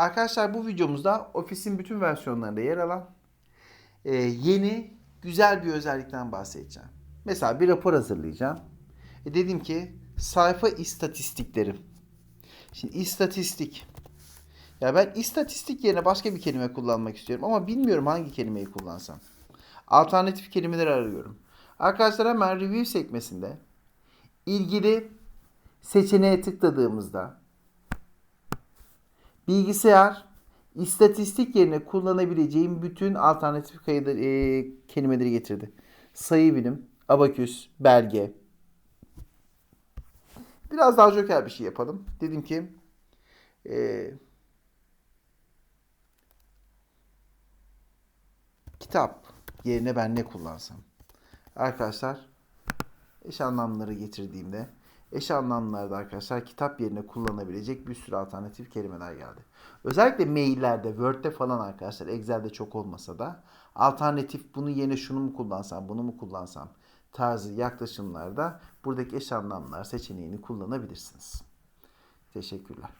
Arkadaşlar bu videomuzda ofisin bütün versiyonlarında yer alan e, yeni güzel bir özellikten bahsedeceğim. Mesela bir rapor hazırlayacağım. E, dedim ki sayfa istatistiklerim. Şimdi istatistik. Ya ben istatistik yerine başka bir kelime kullanmak istiyorum ama bilmiyorum hangi kelimeyi kullansam. Alternatif kelimeleri arıyorum. Arkadaşlar hemen review sekmesinde ilgili seçeneğe tıkladığımızda bilgisayar istatistik yerine kullanabileceğim bütün alternatif kayıda, e, kelimeleri getirdi. Sayı bilim, abaküs, belge. Biraz daha joker bir şey yapalım. Dedim ki e, kitap yerine ben ne kullansam? Arkadaşlar eş anlamları getirdiğimde eş anlamlarda arkadaşlar kitap yerine kullanabilecek bir sürü alternatif kelimeler geldi. Özellikle maillerde, Word'de falan arkadaşlar, Excel'de çok olmasa da alternatif bunu yerine şunu mu kullansam, bunu mu kullansam tarzı yaklaşımlarda buradaki eş anlamlar seçeneğini kullanabilirsiniz. Teşekkürler.